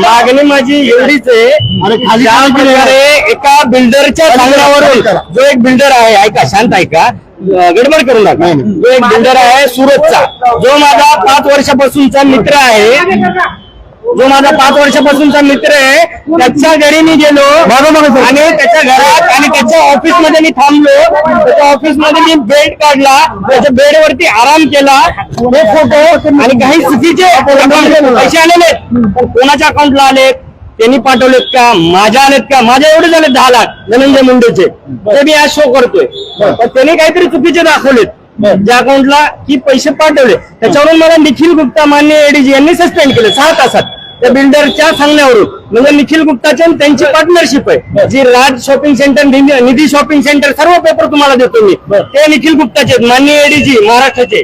मागणी माझी एवढीच आहे ज्या? प्रकारे एका बिल्डरच्या सांगण्यावरून जो एक बिल्डर आहे ऐका शांत ऐका गडबड करू नका. जो एक बिल्डर आहे सुरतचा जो माझा पाच वर्षापासूनचा मित्र आहे जो माझा पाच वर्षापासूनचा मित्र आहे त्याच्या घरी मी गेलो. आणि त्याच्या घरात आणि त्याच्या ऑफिसमध्ये मी थांबलो. त्याच्या ऑफिसमध्ये मी बेड काढला. त्याच्या बेडवरती आराम केला. हे फोटो आणि काही चुकीचे पैसे आलेले कोणाच्या अकाउंटला आलेत त्यांनी पाठवलेत का? माझ्या आलेत का? माझ्या एवढे झाले दहा लाख धनंजय मुंडेचे. ते मी आज शो करतोय. पण त्यांनी काहीतरी चुकीचे दाखवलेत. ज्या अकाउंटला की पैसे पाठवले. त्याच्यावरून मला निखिल गुप्ता मान्य एडीजी यांनी सस्पेंड केले. सहा तासात. त्या बिल्डरच्या सांगण्यावरून. म्हणजे निखिल गुप्ताची आणि त्यांची पार्टनरशिप आहे. जी Raj shopping centre Nidhi Nidhi shopping centre सर्व पेपर तुम्हाला देतो मी. ते निखिल गुप्ताचे आहेत मान्य एडीजी महाराष्ट्राचे.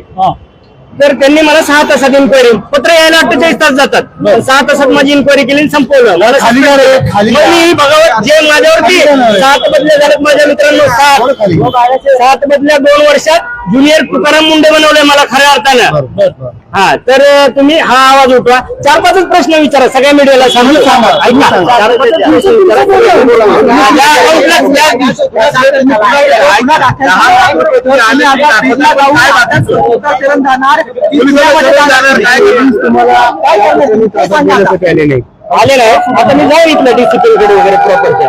तर त्यांनी मला सहा तासात इन्क्वायरी पत्र यायला अठ्ठेचाळीस तास जातात. सहा तासात माझी इन्क्वायरी केली संपवलं. मला suspend जा. माझ्यावरती सात बदल्या झाल्यात माझ्या मित्रांनो. सात. सात बदल्या दोन वर्षात ज्युनियर तुकाराम मुंडे बनवले मला खऱ्या अर्थानं. हा तर तुम्ही हा आवाज उठवा. चार पाचच प्रश्न विचारा सगळ्या मीडियाला सांगू. सांगा. ऐका. सांगा. चार पाचच प्रश्न विचारा. माझ्या account ला आले नाही. आता मी जाऊ इथलं डिसिप्लिनकडे वगैरे प्रॉपरच्या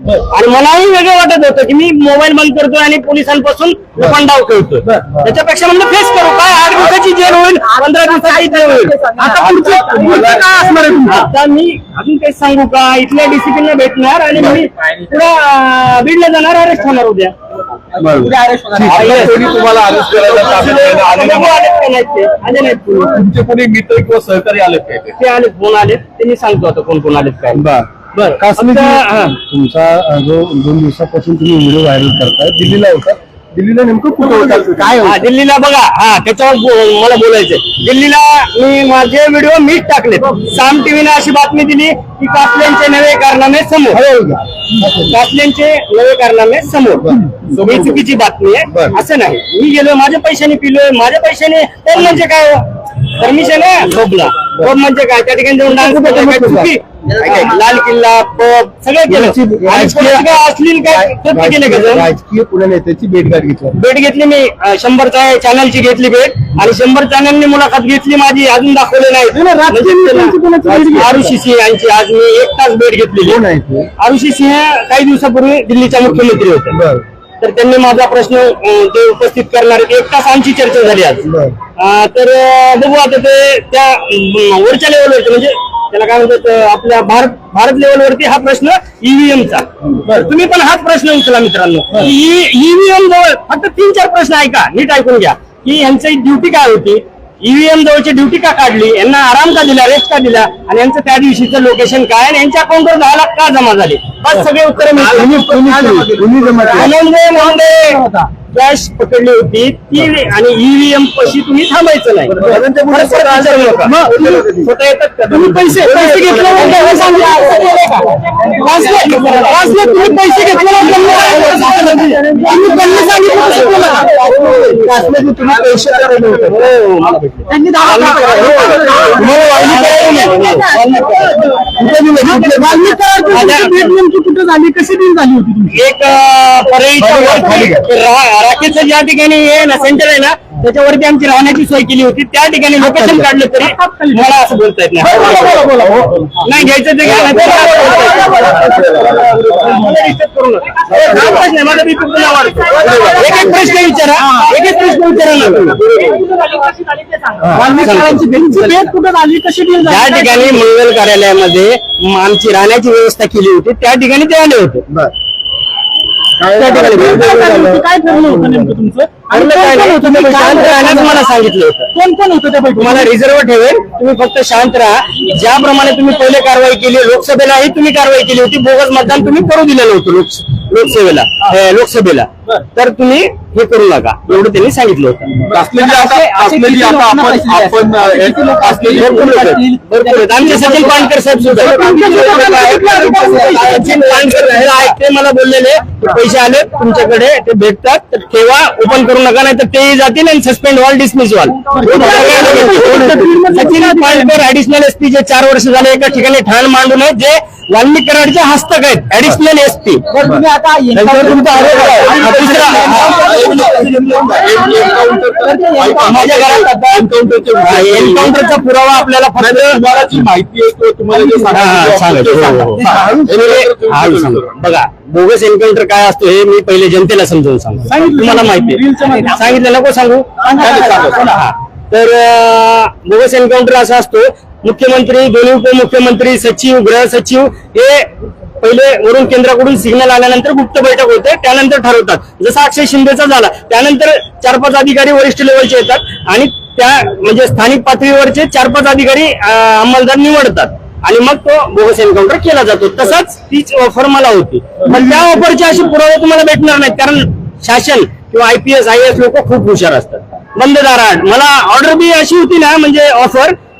आणि मलाही वेगळं वाटत होतं की मी मोबाईल बंद करतोय आणि पोलिसांपासून डाव खेळतोय त्याच्यापेक्षा म्हणलं फेस करू काय? आठ दिवसाची जेल होईल पंधरा दिवसाची जेल होईल. आता पुढची पुढचं काय असणार आहे तुमचं? आता मी अजून काही सांगू का? इथल्या डिसिप्लिनला भेटणार आणि मी पुढे बीडला जाणार अरेस्ट होणार उद्या. तुम्हाला अरेस्ट करायला आले आले. तुमचे कोणी मित्र किंवा सहकारी आले काय ते? आलेत कोण आलेत? ते मी सांगतो आता कोण कोण आलेत काय. बर. काश्मीर फक्त, हा. तुमचा जो दोन दिवसापासून तुम्ही व्हिडिओ व्हायरल करताय दिल्लीला होता. दिल्लीला नेमकं कुठं होता? काय हा होतं? दिल्लीला बघा. हा त्याच्यावर बो- मला बोलायचंय. दिल्लीला मी माझे व्हिडिओ मीच टाकले साम टीव्हीने अशी बातमी दिली की कासल्यांचे नवे कारनामे समोर. हो का? कासल्यांचे नवे कारनामे समोर. ही चुकीची बातमी आहे. बरं. असं नाही. मी गेलो माझ्या पैशाने पिलोय. माझ्या पैशाने तर म्हणजे काय परमिशन आहे? शोभला पब म्हणजे काय? त्या ठिकाणी जाऊन डान्स काय चुकी? काय लाल किल्ला पब सगळं केलं. आणि राजकीय काय अश्लील काय कृत्य केलं का जाऊन? राजकीय पुणे नेत्याची घेतली. भेट घेतली मी अं, शंभरच्या चॅनलची घेतली भेट. आणि शंभर चॅनलने मुलाखत घेतली माझी अजून दाखवले नाही. आरुषी सिंह यांची आज मी एक तास भेट घेतलेली. कोण आहे ते? आरुषी सिंह काही दिवसापूर्वी दिल्लीच्या मुख्यमंत्री होते. बर. तर त्यांनी माझा प्रश्न अं, ते उपस्थित करणार आहेत. एक तास आमची चर्चा झाली आज. बर. अं, तर अं, बघू आता ते त्या अं, वरच्या लेवलवरती म्हणजे त्याला काय म्हणतात आपल्या भारत भारत लेवलवरती हा प्रश्न ईव्हीएमचा तुम्ही पण हाच प्रश्न उचला मित्रांनो. ईव्हीएम जवळ फक्त तीन चार प्रश्न ऐका नीट ऐकून घ्या. की यांची ड्युटी काय होती? ईव्हीएम जवळची ड्युटी का काढली? यांना आराम का दिला रेस्ट का दिला? आणि यांचं त्या दिवशीचं लोकेशन काय? आणि यांच्या अकाउंटवर दहा लाख का जमा झाले? बस सगळे उत्तर कॅश पकडली होती ती आणि ईव्हीएम पशी तुम्ही थांबायचं नाही. स्वतः येतात का? तुम्ही पैसे पैसे घेतले तुम्ही पैसे घेतले तुम्ही पैसे. हो. कुठे झाली? कशी डील झाली होती एक अं, परळीच्या खाली घ्या, खाली वरती रा- राकेशचं ज्या ठिकाणी आहे ना सेंटर आहे ना त्याच्यावरती आमची राहण्याची सोय केली होती. त्या ठिकाणी लोकेशन काढलं तरी मला असं बोलता येत नाही. नाही घ्यायचं ते घ्या मला. हा पुन्हा वाढतो. एक एक प्रश्न विचारा. एक एक प्रश्न विचारा कुठं झाली कशी ठिकाणी मंगल कार्यालयामध्ये म- आमची राहण्याची व्यवस्था केली होती त्या ठिकाणी ते आले होते. त्या ठिकाणी काय ठरलं होतं? काय ठरलं होतं नेमकं तुमचं? आणि ठरलं काय कोण कोण नाही. होतं तुम्ही ते? शांत राहण्याचं मला सांगितलं होतं. कोण कोण होतं त्या तुम्हाला रिझर्व ठेवेल तुम्ही फक्त शांत राहा. ज्याप्रमाणे तुम्ही पहिले कारवाई केली लोकसभेलाही तुम्ही कारवाई केली होती. बोगस मतदान तुम्ही करू दिलेलं होतं लोक लोकसेवेला हे, लोकसभेला. तर तुम्ही हे करू नका. एवढं त्यांनी सांगितलं होतं. आमचे सचिन पानकर साहेब सुद्धा. सचिन पानकर हे आहेत. ते मला बोललेले. पैसे आले तुमच्याकडे ते भेटतात. तर ठेवा ओपन करू नका नाही तर तेही जातील आणि सस्पेंड व्हाल डिसमिस व्हाल. सचिन पानकर ऍडिशनल एसपी जे चार वर्ष झाले एका ठिकाणी ठाण मांडून आहेत जे वाल्मिक कराडचे हस्तक आहेत ऍडिशनल एसपी. हा, एन्काउंटरचा पुरावा आपल्याला फक्त माहिती हा, हा. हो, हो, हो. हे- हा. बघा बोगस एन्काउंटर काय असतो हे मी पहिले जनतेला समजावून सांगतो तुम्हाला माहिती. सांगितलं नको सांगू हा. तर बोगस एन्काउंटर असा असतो मुख्यमंत्री दोन्ही उपमुख्यमंत्री सचिव गृह सचिव हे पहिले वरून केंद्राकडून सिग्नल आल्यानंतर गुप्त बैठक होते त्यानंतर ठरवतात. जसा अक्षय शिंदेचा झाला त्यानंतर चार पाच अधिकारी वरिष्ठ लेवलचे येतात आणि त्या म्हणजे स्थानिक पातळीवरचे चार पाच अधिकारी अंमलदार निवडतात. आणि मग तो बोगस एन्काउंटर केला जातो. तसाच तीच ऑफर मला होती. पण त्या ऑफरचे असे पुरावे तुम्हाला भेटणार नाहीत कारण शासन किंवा आयपीएस आय एस लोक खूप हुशार असतात. बंद दारात मला ऑर्डर बी अशी होती ना म्हणजे ऑफर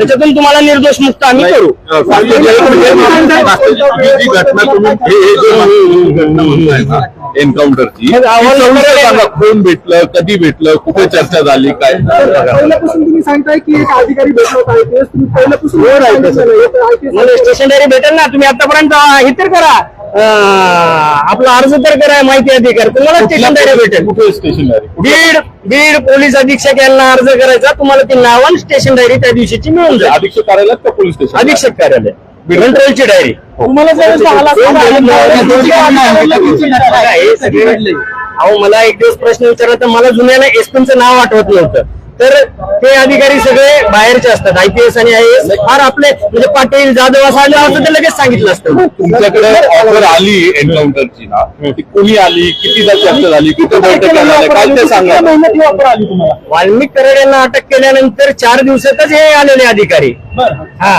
त्याच्यातून तुम्हाला निर्दोष मुक्त आम्ही करू. ही जी घटना तुम्ही हे हे जे माहिती घटना म्हणताय ना एन्काउंटरची कोण भेटलं कधी भेटलं कुठे चर्चा झाली काय? पहिल्यापासून तुम्ही सांगताय की एक अधिकारी भेटला होता आयपीएस तुम्ही पहिल्यापासून स्टेशनरी भेटेल ना तुम्ही आतापर्यंत हे तर करा. आपला अर्ज तर करा माहिती अधिकार. तुम्हाला स्टेशनरी भेटेल. कुठे स्टेशनरी बीड बीड पोलीस अधीक्षक यांना अर्ज करायचा. तुम्हाला ती नाव स्टेशन डायरी त्या दिवशीची मिळून जाईल. अधीक्षक कार्यालयात का पोलीस स्टेशन अधीक्षक कार्यालय. कंट्रोलची डायरी तुम्हाला जर झाला बघा, हे. सगळे- अहो मला एक दिवस प्रश्न विचारला तर मला जुन्याला एसपीचं नाव आठवत नव्हतं. तर ते अधिकारी सगळे बाहेरचे असतात. आयपीएस आणि आय एस फार आपले म्हणजे पाटील जाधव असं आलं असतं तर लगेच सांगितलं असतं. तुमच्याकडे ऑफर आली एन्काउंटरची ना. ती कुणी आली? कितीदा चर्चा झाली? कुठे बैठक काय ते सांगा. तुम्हाला? वाल्मिक कराड यांना अटक केल्यानंतर चार दिवसातच हे आलेले अधिकारी. हा.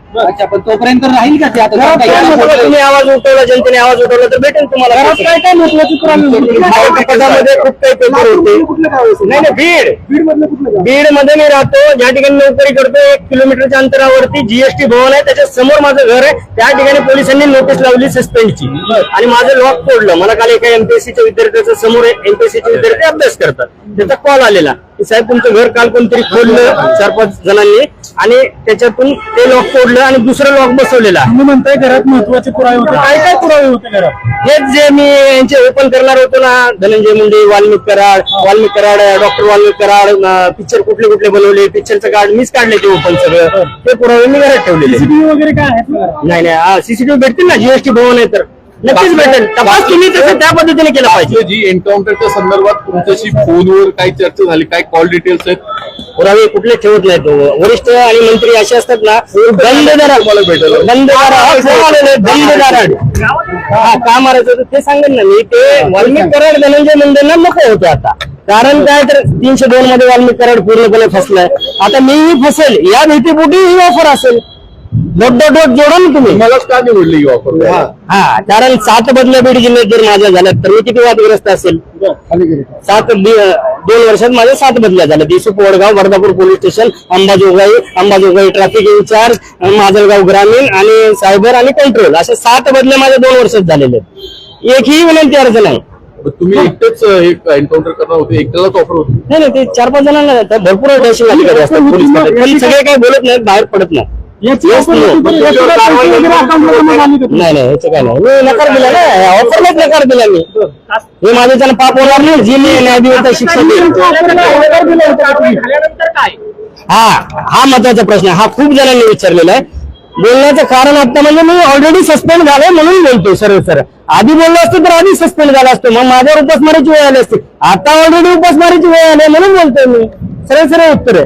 अच्छा पण तोपर्यंत राहील का ते आता? त्यामुळे तुम्ही आवाज उठवला जनतेने आवाज उठवला तर भेटेल तुम्हाला घरात काय काय महत्वाची पुरावे होती? पदामध्ये खूप काही पेपर होते. कुठलं गाव आहे? नाही नाही बीड. बीड मधलं कुठलं गाव? बीडमध्ये मी राहतो. ज्या ठिकाणी नोकरी करतो एक किलोमीटरच्या अंतरावरती जीएसटी भवन आहे. त्याच्यासमोर माझं घर आहे. त्या ठिकाणी पोलिसांनी नोटीस लावली सस्पेंडची आणि माझं लॉक तोडलं मला काल एका एमपीएससीच्या विद्यार्थ्याच्या समोर एमपीएससीचे विद्यार्थी अभ्यास करतात. त्याचा कॉल आलेला. की साहेब तुमचं घर काल कोणतरी खोललं? चार पाच जणांनी. आणि त्याच्यातून ते लॉक तोडलं आणि दुसरं लॉक बसवलेलं आहे. तुम्ही म्हणताय घरात महत्त्वाचे पुरावे होते. काय काय पुरावे होते घरात? हेच जे मी यांचे ओपन करणार होतो ना धनंजय मुंडे वाल्मिक कराड वाल्मिक कराड डॉक्टर वाल्मिक कराड पिक्चर कुठले कुठले बनवले पिक्चरचं कार्ड मीच काढले ते ओपन सगळं. ते पुरावे मी घरात ठेवलेले. सीसीटीव्ही वगैरे काय आहेत घरात? नाही नाही सीसीटीव्ही भेटतील ना जीएसटी भवन आहे तर. नक्कीच भेटेल. तपास तुम्ही तसं त्या पद्धतीने केला पाहिजे. जी एन्काउंटरच्या संदर्भात तुमच्याशी फोनवर काही चर्चा झाली काय कॉल डिटेल्स आहेत पुरावे कुठले ठेवत नाहीत. वरिष्ठ आणि मंत्री असे असतात ना बंद दराड भेटेल. बंद दराड बंद दराड हा. का मारायचं ते सांगेन ना मी. ते वाल्मिक कराड धनंजय मुंडेंना नको होते आता. कारण काय तर तीनशे दोन मध्ये वाल्मिक कराड पूर्णपणे फसलाय. आता मीही फसेल. या भीतीपोटी ही ऑफर असेल. डोट डोट डोट जोडा ना तुम्ही. मलाच का निवडली ही ऑफर हा. कारण सात बदल्या बीड जिल्ह्यात जर माझ्या झाल्या तर मी किती वादग्रस्त असेल? सात दोन वर्षात माझ्या सात बदल्या झाल्या देशूप Vadgaon वर्धापूर police station Ambajogai Ambajogai traffic incharge Majalgaon ग्रामीण आणि सायबर आणि कंट्रोल अशा सात बदल्या माझ्या दोन वर्षात झालेले आहेत. एकही विनंती अर्ज नाही. तुम्ही एकटेच हे एन्काउंटर करणार होते. एकट्यालाच ऑफर होती. नाही नाही ते चार पाच जणांना जातात भरपूर दहशत अधिकारी असतात. पोलीस खात्यात. पण सगळे काही बोलत नाहीत बाहेर पडत नाही याची offer. होती, पण याच्यावर कारवाई वगैरे अकाउंटला जमा झाली का? नाही नाही याचं काय नाही. मी नकार दिला ना ऑफरलाच नकार दिला मी. हे माझ्याच्यानं पाप होणार नाही जी मी शिक्षा देईल. दिला होता? हा हा महत्त्वाचा प्रश्न आहे. हा खूप जणांनी विचारलेला आहे. बोलण्याचं कारण आता म्हणजे मी ऑलरेडी सस्पेंड झालोय म्हणून बोलतोय सरळ सरळ आधी बोललो असतो तर आधी सस्पेंड झाला असतो. मग माझ्यावर उपासमारीची वेळ आली असते. आता ऑलरेडी उपासमारीची वेळ आली म्हणून बोलतोय मी. सरळ सरळ उत्तर आहे.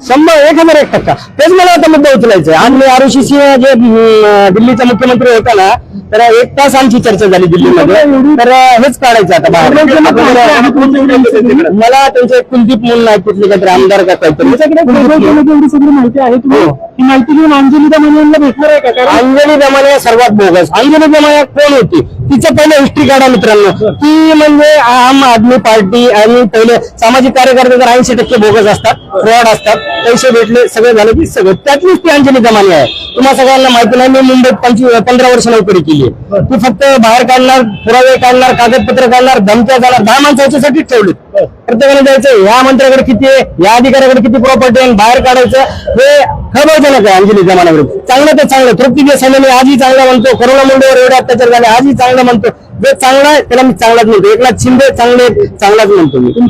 शंभर एक हजार एक टक्का तेच मला आता मुद्दा उचलायचा आहे. मी आरुषी सिंह जे अं, दिल्लीचा मुख्यमंत्री होता ना तर एक तास आमची चर्चा झाली दिल्लीमध्ये. तर अं, हेच काढायचं आता बाहेर. मला त्यांचे कुलदीप म्हणून आहेत तिथले काहीतरी आमदार का काहीतरी. एवढी सगळी माहिती आहे तुम्ही हो. ती माहिती घेऊन अंजली दमानी यांना भेटणार आहे का? कारण अंजली दमाने सर्वात बोगस. अंजली दमाने कोण होती? तिचं पहिलं हिस्ट्री काढा मित्रांनो. ती म्हणजे आम आदमी पार्टी आणि पहिले सामाजिक कार्यकर्ते तर ऐंशी टक्के बोगस असतात फ्रॉड असतात. पैसे भेटले सगळं झालं की सगळं. त्यातलीच ती अंजली दमाने आहे. तुम्हाला सगळ्यांना माहिती नाही मी मुंबईत पंचवीस पंधरा वर्ष नोकरी केली. ती फक्त बाहेर काढणार पुरावे काढणार कागदपत्र काढणार धमक्या जाणार दहा माणसं याच्यासाठीच ठेवली प्रत्येकाने जायचं या मंत्र्याकडे किती आहे या अधिकाऱ्याकडे किती प्रॉपर्टी आहे बाहेर काढायचं हे खबरजनक आहे अंजली जमानाविरुद्ध चांगलं तर चांगलं तृप्ती देसाईने आजही चांगला म्हणतो करोना मुंडेवर एवढे अत्याचार झाले आजही चांगलं म्हणतो. जे चांगला आहे त्याला मी चांगलाच म्हणतो. एकनाथ शिंदे चांगले चांगलाच म्हणतो मी. ते-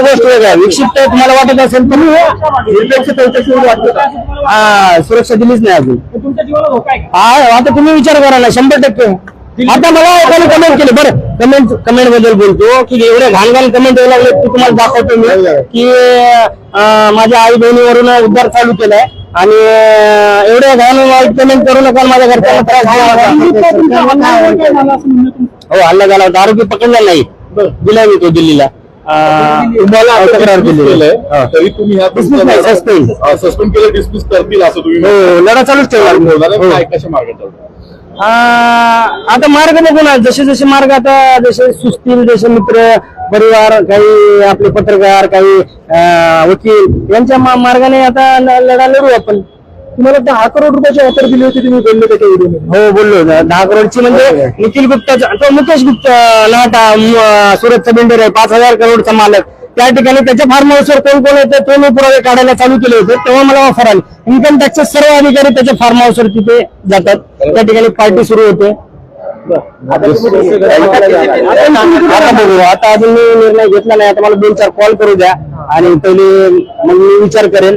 गोष्ट वेगळा. विक्षिप्त तुम्हाला वाटत असेल तर? हा सुरक्षा दिलीच नाही अजून? हा आता तुम्ही विचार करा ना शंभर टक्के. आता मला एकाने कमेंट केली. बरं कमेंट कमेंटबद्दल बोलतो. की एवढे घाण घाण कमेंट यायला लागले ते तुम्हाला दाखवतो मी. की माझ्या आई बहिणीवरून उद्धार चालू केलाय. आणि अं, एवढे घाण वाईट कमेंट करू नका माझ्या घरच्यांना त्रास देऊ नका. हो हल्ला झाला होता. आरोपी पकडला नाही. दिला मी तो दिल्लीला. तुम्हाला तक्रार हा. तरी तुम्ही. सस्पेंड केलं डिस्मिस करतील असं तुम्ही हो लढा चालूच ठेवणार. हो. काय कशा आता मार्ग बघू ना. जसे जसे मार्ग आता जसे सुस्तील जसे मित्र परिवार काही आपले पत्रकार काही वकील यांच्या मार्गाने आता लढा लढू आपण. तुम्हाला दहा करोड रुपयाची ऑफर दिली होती तुम्ही बोलले त्याच्या व्हिडिओ हो बोललो दहा करोडची म्हणजे निखिल गुप्ताचा मुकेश गुप्ता म- सुरतचा बिल्डर आहे पाच हजार करोडचा मालक. त्या ठिकाणी त्याच्या फार्म हाऊसवर कोण कोण येतं ते मी पुरावे काढायला चालू केले होते तेव्हा मला ऑफर आली. इन्कम टॅक्सचे सर्व अधिकारी त्याच्या फार्म हाऊसवर तिथे जातात. त्या ठिकाणी पार्टी सुरू होते. आता बघू आता अजून मी निर्णय घेतला नाही. आता मला दोन चार कॉल करू द्या. आणि पहिले मग मी विचार करेन.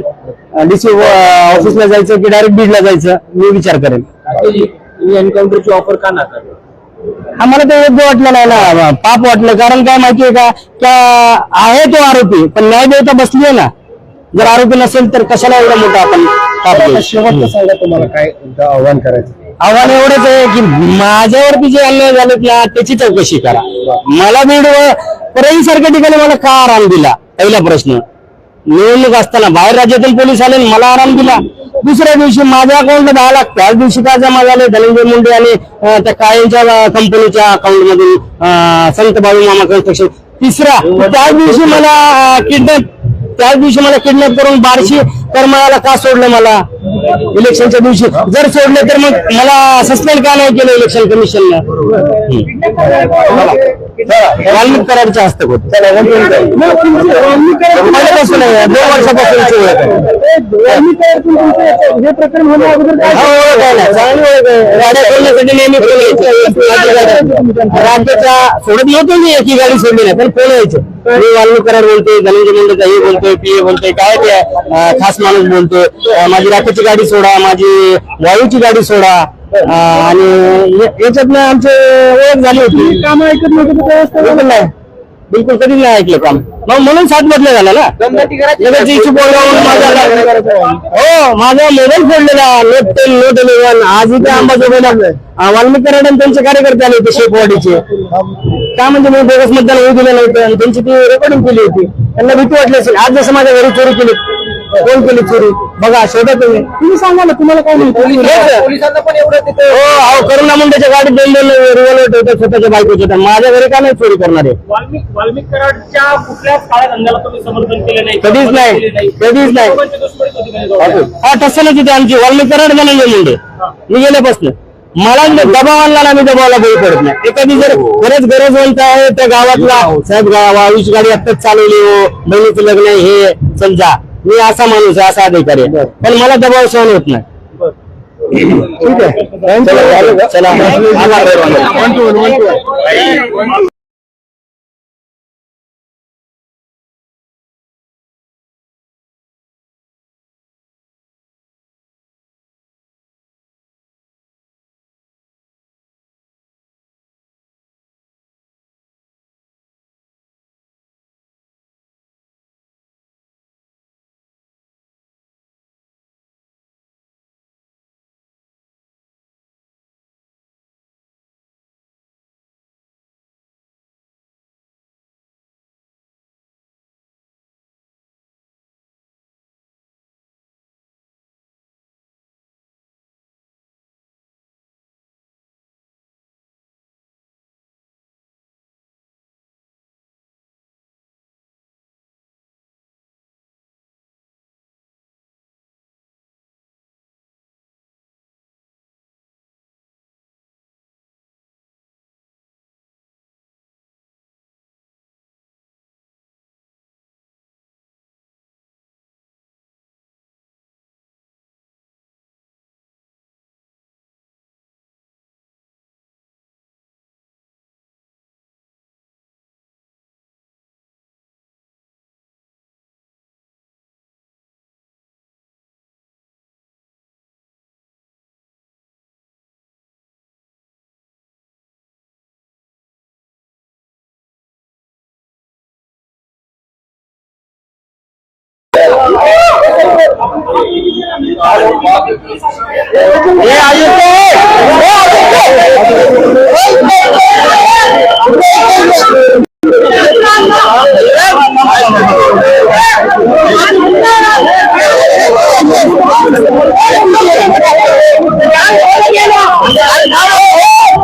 डीसी ऑफिसला जायचं की डायरेक्ट बीडला जायचं मी विचार करेन. एन्काउंटरची ऑफर का नाकार आम्हाला ते योग्य वाटलं नाही ना. पाप वाटलं. कारण काय माहितीये का? का आहे तो आरोपी पण न्याय देवता बसली आहे ना. जर आरोपी नसेल तर कशाला एवढा मोठा आपण? शेवटचं सांगा तुम्हाला काय आव्हान करायचं. आव्हान एवढंच आहे की माझ्यावरती जे अन्याय झाले ना त्याची चौकशी करा. मला बीड परळी सारख्या ठिकाणी मला का आराम दिला? पहिला प्रश्न. निवडणूक असताना बाहेर राज्यातील पोलीस आले आणि मला आराम दिला. दुसऱ्या दिवशी माझ्या अकाउंटला दहा लाख त्याच दिवशी का जमा झाले? धनंजय मुंडे आणि त्या कायमच्या कंपनीच्या अकाउंट मधून संत बाबू मामा कन्स्ट्रक्शन तिसरा त्याच दिवशी मला किडनॅप त्याच दिवशी मला किडनॅप करून बारशी करमाळ्याला का सोडलं मला? इलेक्शनच्या दिवशी जर सोडले तर मग मला सस्पेंड का नाही केलं इलेक्शन कमिशननं वाल्मिक कराडचे हस्तक होते पहिल्यापासून आहे, दोन याचं- हे प्रकरण हा, ओळख आहे ना. चांगली ओळख आहे. गाड्या सोडण्यासाठी नेहमी राज्याच्या सोडत नव्हतो मी एकी गाडी सोडली नाही पण फोन यायचे? मी वाल्मिक कराड बोलतोय धनंजय मुंडे हे बोलतोय पीए बोलतोय काय ते खास माणूस बोलतोय. माझी राखेची गाडी सोडा माझी वायूची गाडी सोडा. आणि याच्यातनं आमची ओळख झाली होती. काम ऐकत नव्हतं बिलकुल कधीच नाही ऐकलं काम. मग म्हणून सात बदले झाला ना हो माझा मोबाईल फोडलेला. नोट टेन नोट इलेव्हन आजही त्या अंबाजोगाईला वाल्मिक कराड आणि त्यांचे कार्यकर्ते आले होते शेपवाडीचे. का म्हणजे मी बोगस मतदान होऊ दिलं नव्हतं आणि त्यांची ती रेकॉर्डिंग केली होती. त्यांना भीती वाटली असेल. आज जसं माझ्या घरी चोरी केली. कोण केली चोरी? बघा शोधा तुम्ही. तुम्ही सांगा ना तुम्हाला काय म्हणतो पोलिसांना पण एवढं तिथे हो करुणा मुंडेच्या गाडीत दोन दोन रिव्हॉल्वर ठेवतात स्वतःच्या बायकोचे तर माझ्या घरी का नाही चोरी करणार आहे वाल्मिक वाल्मिक कराडच्या कुठल्याच काळ्या धंद्याला तुम्ही समर्थन केलं नाही. कधीच नाही. कधीच नाही. हा तसं नाही तिथे आमची. वाल्मिक कराड धनंजय मुंडे. मी गेल्यापासून. मला दबाव आणला ना मी दबावाला बळी पडत नाही. एखादी जर खरंच गरजवंत आहे त्या गावातला साहेब गावाची गाडी आत्ताच चालवली हो. बहिणीचं लग्न हे समजा मी असा माणूस आहे असा अधिकारी आहे. पण मला दबाव सहन होत नाही. ठीक आहे. चला, चला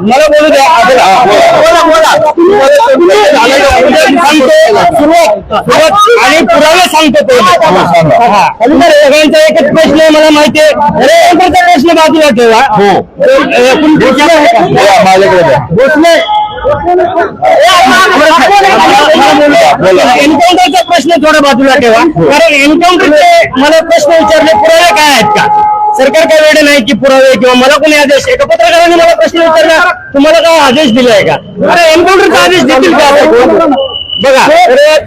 मला बोलू द्या आणि पुरावे सांगतो सगळ्यांचा एकच प्रश्न आहे मला माहिती आहे अरे एकच प्रश्न बाजूला ठेवा माझ्याकडे भोसले एन्काउंटरचा प्रश्न थोडा बाजूला ठेवा. कारण एन्काउंटरचे मला प्रश्न विचारले पुरावे काय आहेत का? सरकार काय वेळ नाही की पुरावे किंवा मला कोणी आदेश? एका पत्रकाराने मला प्रश्न विचारला तुम्हाला काय आदेश दिलाय का? अरे एन्काउंटरचा आदेश देतील का बघा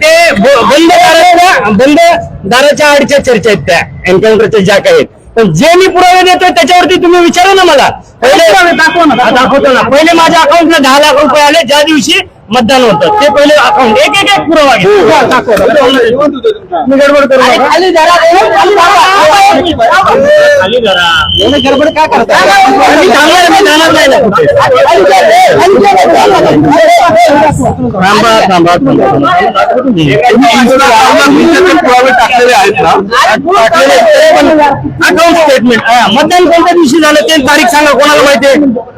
ते बंद दाराच्या बंद दाराच्या आडच्या चर्चा आहेत त्या एन्काउंटरच्या ज्या काही आहेत. पण जे मी पुरावे देतोय त्याच्यावरती तुम्ही विचारा ना मला. पहिले दाखवतो ना. पहिले माझ्या अकाउंटला दहा लाख रुपये आले. ज्या दिवशी मतदान होतं ते पहिले अकाउंट एक एक एक पुरावा गडबड. खाली गडबड करता. थांबा थांबा टाकलेले आहेत ना अकाउंट स्टेटमेंट मतदान कोणत्या दिवशी झालं ते तारीख सांगा कोणाला माहिती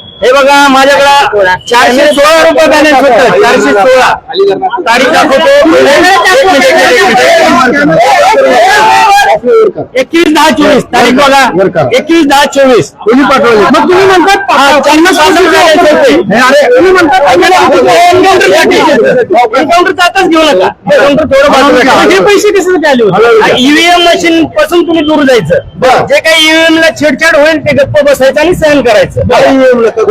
हा, बघा माझ्याकडे चारशे सोळा रुपये बॅलन्स होतं. चारशे सोळा. तारीख दाखवतो. एकवीस दहा चोवीस. तारीख बघा. एकवीस दहा चोवीस. कोणी पाठवले. मग तुम्ही म्हणतात हा, त्यांना तुम्ही एन्काउंटर आताच घेऊ नका. हे पैसे कशासाठी आले ईव्हीएम मशीन पासून तुम्ही दूर जायचं. जे काही ईव्हीएम ला छेडछाड होईल ते गप्प बसायचं आणि सहन करायचं. ड्युटी बघा,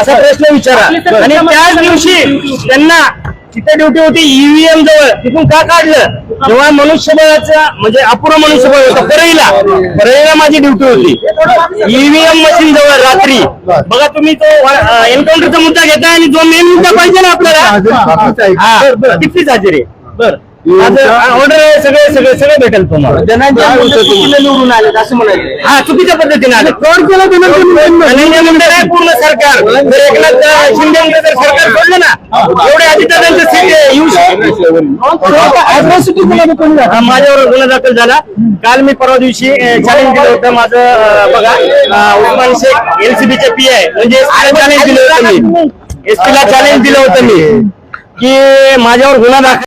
असा प्रश्न विचारा. आणि त्याच दिवशी त्यांना तिथे ड्युटी होती ईव्हीएम जवळ. तिथून का काढलं? जेव्हा मनुष्यबळाचा म्हणजे अपुरं मनुष्यबळ होतं परळीला. परळीला माझी ड्युटी होती. ईव्हीएम मशीन जवळ रात्री. बघा तुम्ही तो एन्काउंटरचा मुद्दा घेताय आणि जो मेन मुद्दा पाहिजे ना आपल्याला. हा, कितीच हजेरी बर. ऑर्डर सगळे सगळे सगळे भेटेल तुम्हाला. निवडून आले असं म्हणायचं. हा चुकीच्या पद्धतीने आले. कोण केलं धनंजय मुंडे नाही पूर्ण सरकार. जर एकनाथ शिंदे जर सरकार सोडलं ना. एवढे अजितदादांचं सीट येऊ शकतो हा, माझ्यावर गुन्हा दाखल झाला. काल मी परवा दिवशी चॅलेंज दिलं होतं माझं बघा उस्मान शेख एलसीबीचे पी आहे. म्हणजे चॅलेंज दिलं होतं मी. एसपी ला चॅलेंज दिलं होतं मी. की माझ्यावर गुन्हा दाखल